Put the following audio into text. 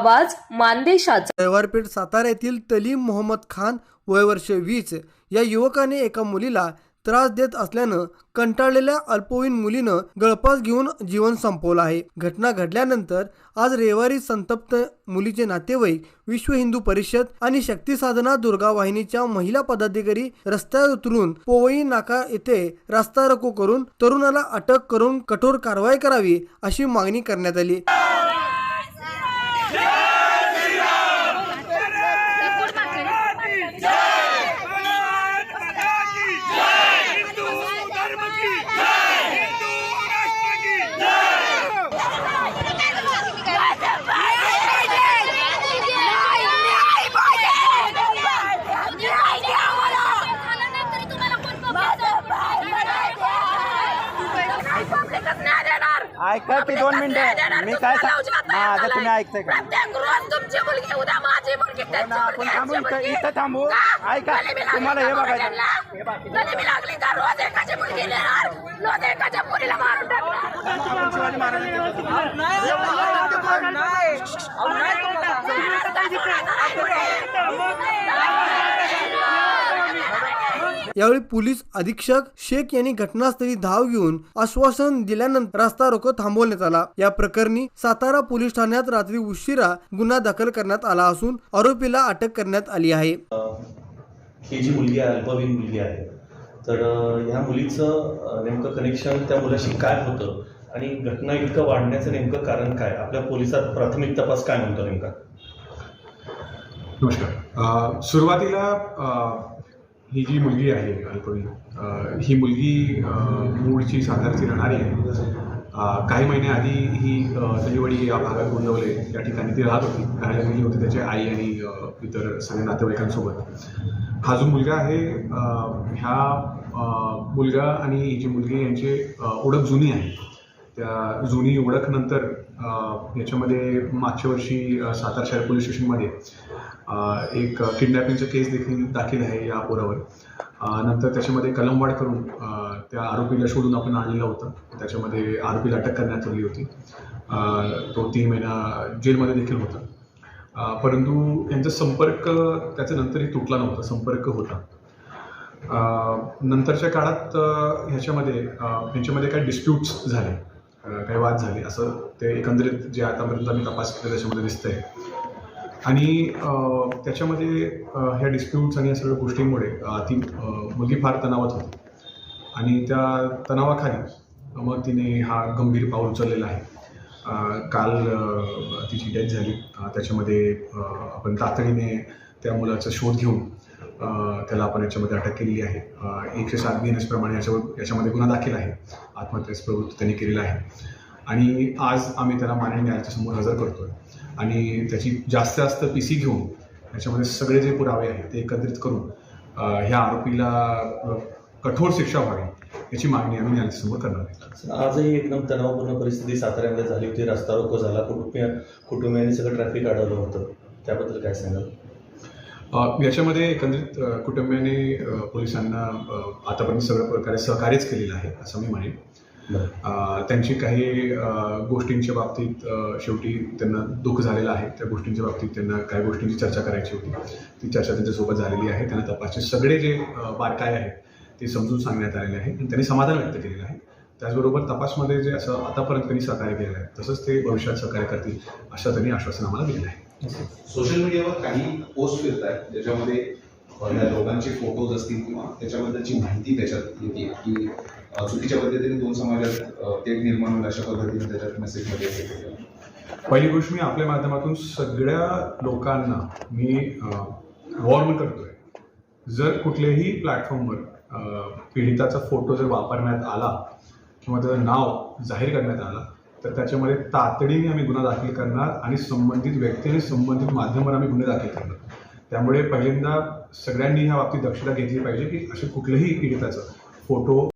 आवाज मानदेशाचा. रविवारपेठ सातारा येथील तलीम मोहम्मद खान वय वर्ष वीस या युवकाने एका मुलीला त्रास देत असल्यानं कंटाळलेल्या अल्पवयीन मुलीनं गळपास घेऊन जीवन संपवलं आहे. घटना घडल्यानंतर आज रविवारी संतप्त मुलीचे नातेवाईक विश्व हिंदू परिषद आणि शक्ती साधना दुर्गा वाहिनीच्या महिला पदाधिकारी रस्त्यावर उतरून पोवई नाका येथे रस्ता रको करून तरुणाला अटक करून कठोर कारवाई करावी अशी मागणी करण्यात आली. ऐका की दोन मिनिटं. मी काय सांग हा तुम्ही ऐकताय का? ना, त्यांची आपण थांबू इथं- थांबू. ऐका, तुम्हाला हे बघायचं. हे बघा. गली बी लागली का रोज एकाची मुलगी नेणार रोज एकाच्या मुलीला मारून टाकणार शिवाजी महाराजांची यावेळी पोलीस अधीक्षक शेख यांनी घटनास्थळी धाव घेऊन आश्वासन दिल्यानंतर रस्ता रोको थांबवण्यात आला. या प्रकरणी सातारा पोलीस ठाण्यात रात्री उशिरा गुन्हा दाखल करण्यात आला असून आरोपीला अटक करण्यात आली आहे. ही जी मुलगी आहे अल्पवयीन मुलगी आहे तर ह्या मुलीचं नेमकं कनेक्शन त्या मुलाशी काय होतं आणि घटना इतकं वाढण्याचं नेमकं कारण काय? आपल्या पोलिसात प्राथमिक तपास काय म्हणतो नेमका? नमस्कार. सुरुवातीला ही जी मुलगी आहे अल्पवयीन ही मुलगी मूळची सातारची राहणारी आहे. काही महिन्याआधी ही अ, या भागात गुंडवले. या ठिकाणी ती राहत होती. राहायला गेली होती त्याची आई आणि इतर सगळ्या नातेवाईकांसोबत. हा जो मुलगा आहे ह्या मुलगा आणि ही जी मुलगी यांची ओळख जुनी आहे. त्या जुनी ओळखनंतर याच्यामध्ये मागच्या वर्षी सातार सातारा शहर पोलीस स्टेशनमध्ये एक किडनॅपिंगचा केस देखील दाखल आहे या पोरावर. नंतर त्याच्यामध्ये कलमवाढ करून त्या आरोपीला शोधून आपण आणलेलं होतं. त्याच्यामध्ये आरोपीला अटक करण्यात आली होती. तो तीन महिना जेलमध्ये देखील होता. परंतु यांचा संपर्क त्याच्या नंतरही तुटला नव्हता संपर्क होता. नंतरच्या काळात ह्याच्यामध्ये यांच्यामध्ये काही डिस्प्यूट्स झाले. काही वाद झाले. असं ते एकंदरीत जे आतापर्यंत आम्ही तपास केला त्याच्यामध्ये दिसतंय. आणि त्याच्यामध्ये ह्या डिस्प्यूट्स आणि या सगळ्या गोष्टींमुळे ती मुलगी फार तणावात होती. आणि त्या तणावाखाली मग तिने हा गंभीर पाऊल उचललेला आहे. काल तिची डेथ झाली. त्याच्यामध्ये आपण तातडीने त्या मुलाचा शोध घेऊन त्याला आपण याच्यामध्ये अटक केलेली आहे. एकशे सात बी एन एसप्रमाणे याच्यावर याच्यामध्ये गुन्हा दाखल आहे. आत्महत्येस प्रवृत्ती त्यांनी केलेला आहे. आणि आज आम्ही त्याला माननीय न्यायालयाच्या समोर हजर करतोय. आणि त्याची जास्त जास्त पी सी घेऊन याच्यामध्ये सगळे जे पुरावे आहेत ते एकत्रित करून ह्या आरोपीला कठोर शिक्षा व्हावी याची मागणी आम्ही न्यायालयासमोर करणार आहे. आजही एकदम तणावपूर्ण परिस्थिती साताऱ्यामध्ये झाली होती. रस्ता रोको झाला. कुटुंबीय कुटुंबियांनी सगळं ट्रॅफिक अडवलं होतं. त्याबद्दल काय सांगाल? याच्यामध्ये एकंदरीत कुटुंबियाने पोलिसांना आतापर्यंत सगळ्या प्रकारे सहकार्यच केलेलं आहे असं मी म्हणेन. त्यांची काही गोष्टींच्या बाबतीत शेवटी त्यांना दुःख झालेलं आहे. त्या गोष्टींच्या बाबतीत त्यांना काही गोष्टींची चर्चा करायची होती. ती चर्चा त्यांच्यासोबत झालेली आहे. त्यांना तपासचे सगळे जे बारकाय आहेत ते समजून सांगण्यात आलेले आहे आणि त्यांनी समाधान व्यक्त केलेलं आहे. त्याचबरोबर तपासमध्ये जे असं आतापर्यंत त्यांनी सहकार्य केलेलं आहे तसंच ते भविष्यात सहकार्य करतील असं त्यांनी आश्वासन आम्हाला दिलेलं आहे. सोशल मीडियावर काही पोस्ट फिरत आहेत ज्याच्यामध्ये लोकांचे दोघांचे फोटोज असतील किंवा त्याच्याबद्दलची माहिती त्याच्यात येते की चुकीच्या पद्धतीने दोन समाजात ते निर्माण होईल अशा पद्धतीने त्याच्यात मेसेजमध्ये पहिली गोष्ट मी आपल्या माध्यमातून सगळ्या लोकांना मी वॉर्न करतोय. जर कुठल्याही प्लॅटफॉर्मवर पीडिताचा फोटो जर वापरण्यात आला किंवा त्याचं नाव जाहीर करण्यात आलं तर त्याच्यामध्ये तातडीने आम्ही गुन्हा दाखल करणार आणि संबंधित व्यक्ती आणि संबंधित माध्यमावर आम्ही गुन्हे दाखल करणार. त्यामुळे पहिल्यांदा सगळ्यांनी ह्या बाबतीत दक्षता घेतली पाहिजे की असे कुठल्याही पीडिताचं फोटो